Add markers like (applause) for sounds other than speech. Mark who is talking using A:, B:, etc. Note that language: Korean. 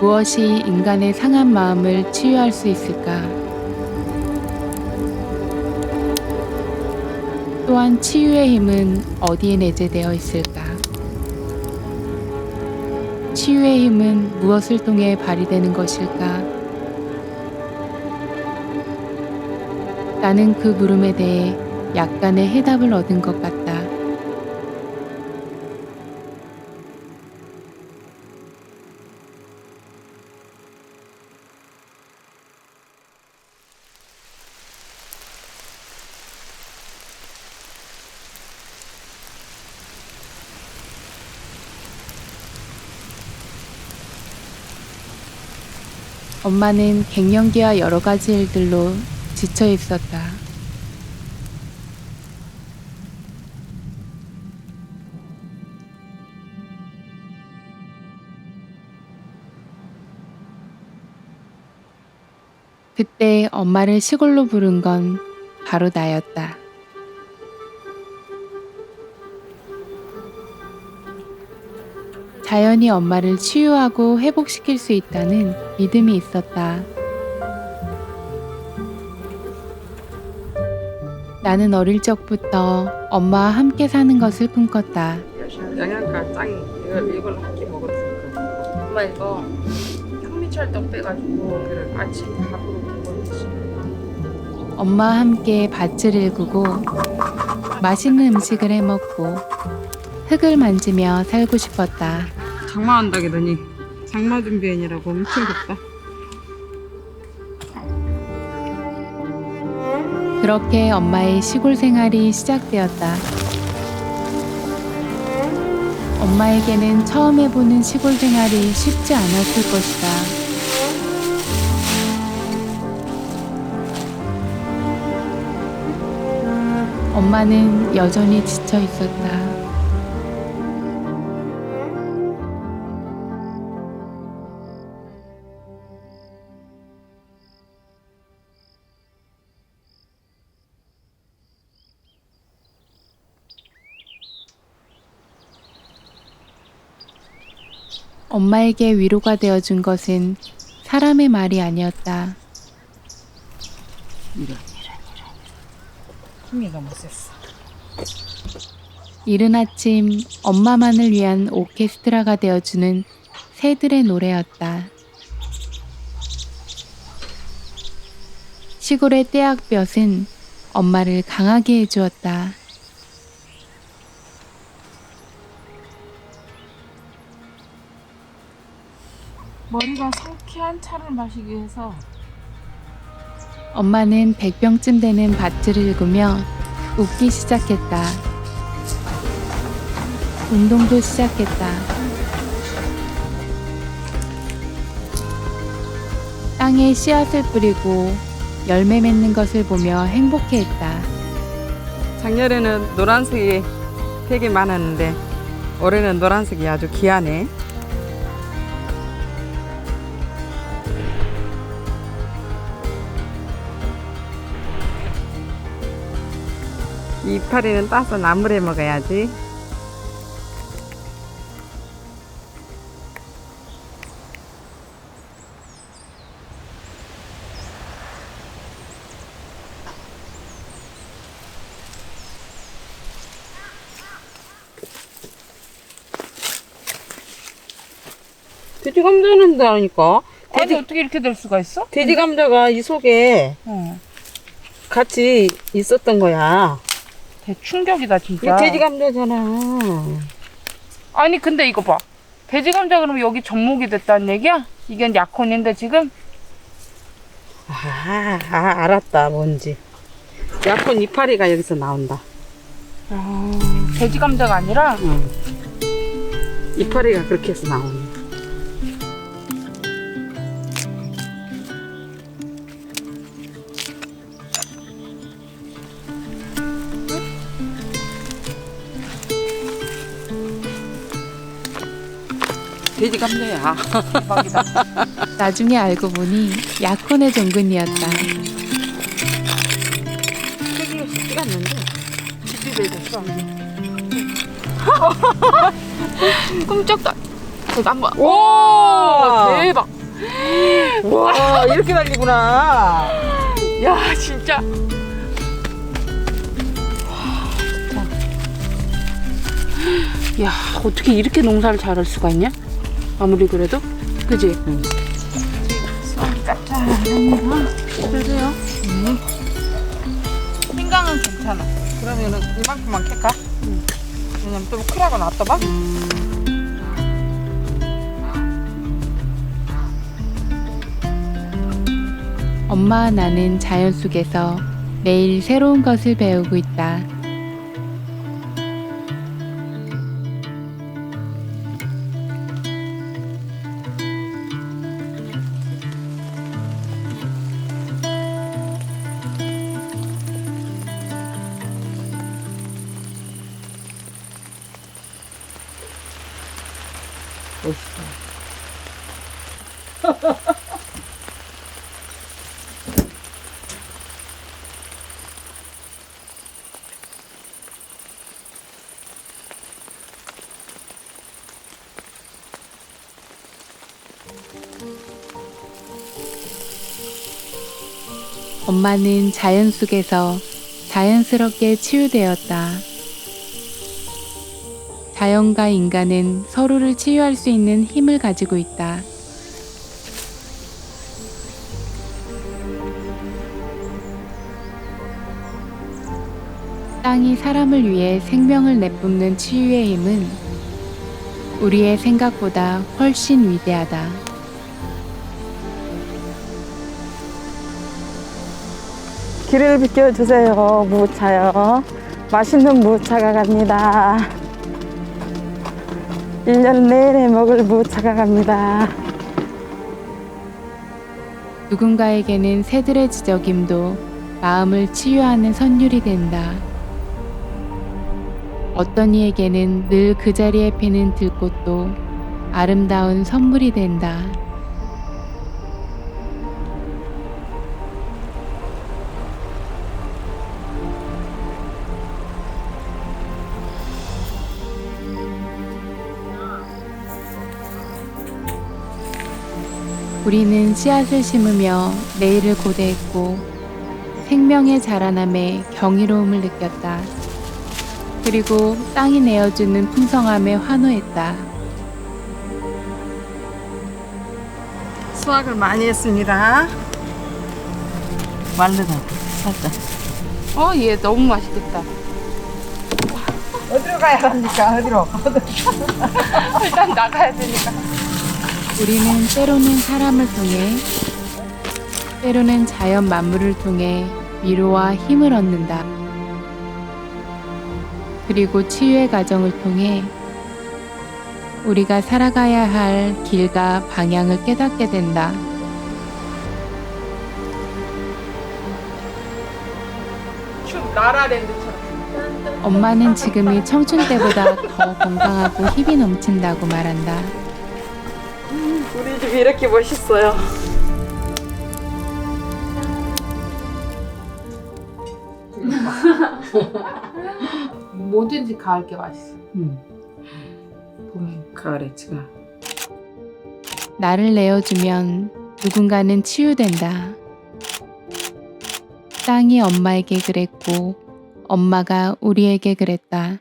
A: 무엇이 인간의 상한 마음을 치유할 수 있을까? 또한 치유의 힘은 어디에 내재되어 있을까? 치유의 힘은 무엇을 통해 발휘되는 것일까? 나는 그 물음에 대해 약간의 해답을 얻은 것 같다. 엄마는 갱년기와 여러 가지 일들로 지쳐 있었다. 그때 엄마를 시골로 부른 건 바로 나였다. 자연이 엄마를 치유하고 회복시킬 수 있다는 믿음이 있었다. 나는 어릴 적부터 엄마와 함께 사는 것을 꿈꿨다.
B: 영양가 짱 이걸 이걸 한끼 먹었으니까 엄마 이거 현미철떡 빼가지고 그래 아침 밥으로 먹었지
A: 엄마와 함께 밭을 일구고 맛있는 음식을 해 먹고 흙을 만지며 살고 싶었다.
B: 장마 한다기더니 장마 준비해니라고 엄청 덥다
A: 그렇게 엄마의 시골 생활이 시작되었다. 엄마에게는 처음 해보는 시골 생활이 쉽지 않았을 것이다. 엄마는 여전히 지쳐 있었다. 엄마에게 위로가 되어준 것은 사람의 말이 아니었다.
B: 이런 이런 이런 힘이 너무 셌어
A: 이른 아침 엄마만을 위한 오케스트라가 되어주는 새들의 노래였다. 시골의 떼약볕은 엄마를 강하게 해주었다.
B: 머리가 상쾌한 차를 마시기 위해서
A: 엄마는 100병쯤 되는 밭을 일구며 웃기 시작했다. 운동도 시작했다. 땅에 씨앗을 뿌리고 열매 맺는 것을 보며 행복해했다.
B: 작년에는 노란색이 되게 많았는데 올해는 노란색이 아주 귀하네 이 이파리는 따서 나물에 먹어야지 돼지 감자는 다니까
C: 아니
B: 돼지,
C: 어떻게 이렇게 될 수가 있어?
B: 돼지 감자가 이 속에
C: 어.
B: 같이 있었던 거야.
C: 대충격이다
B: 이게
C: 진짜.
B: 돼지 감자잖아.
C: 아니 근데 이거 봐. 돼지 감자 그러면 여기 접목이 됐다는 얘기야? 이게 약혼인데 지금?
B: 아, 아 알았다 뭔지. 약혼 이파리가 여기서 나온다.
C: 아, 돼지 감자가 아니라
B: 응. 이파리가 그렇게 해서 나오네. 돼지 감자야. (laughs)
A: 나중에 알고 보니 약혼의 종근이었다.
B: 되게.
C: 집이 돼졌어.
B: 끔찍다.
C: 이거 한번.
D: 와.
C: 오 대박. (gasps)
D: 와 이렇게 달리구나.
C: 야 진짜. 야 어떻게 이렇게 농사를 잘할 수가 있냐? 아무리 그래도 그지? 그래도요. 생강은 괜찮아.
D: 그러면은 이만큼만 캘까? 왜냐면 또 크라고 놨다 봐.
A: 엄마와 나는 자연 속에서 매일 새로운 것을 배우고 있다. 엄마는 자연 속에서 자연스럽게 치유되었다. 자연과 인간은 서로를 치유할 수 있는 힘을 가지고 있다. 땅이 사람을 위해 생명을 내뿜는 치유의 힘은 우리의 생각보다 훨씬 위대하다.
E: 길을 비켜주세요. 무차요. 맛있는 무차가 갑니다. 1년 내내 먹을 무차가 갑니다.
A: 누군가에게는 새들의 지저김도 마음을 치유하는 선율이 된다. 어떤 이에게는 늘 그 자리에 피는 들꽃도 아름다운 선물이 된다. 우리는 씨앗을 심으며 내일을 고대했고 생명의 자라남에 경이로움을 느꼈다. 그리고 땅이 내어주는 풍성함에 환호했다.
D: 수확을 많이 했습니다. 마르다 살짝.
C: 어 얘 너무 맛있겠다.
D: 어디로 가야 합니까? 어디로? (laughs)
C: 일단 나가야 되니까.
A: 우리는 때로는 사람을 통해, 때로는 자연 만물을 통해 위로와 힘을 얻는다. 그리고 치유의 과정을 통해 우리가 살아가야 할 길과 방향을 깨닫게 된다. 엄마는 지금이 청춘 때보다 더 건강하고 (laughs) 힘이 넘친다고 말한다.
E: 우리 집 이렇게 멋있어요. (laughs)
C: 뭐든지 가을 게 맛있어.
D: 음.
C: 봄.
D: 가을에 지가.
A: 나를 내어주면 누군가는 치유된다. 땅이 엄마에게 그랬고, 엄마가 우리에게 그랬다.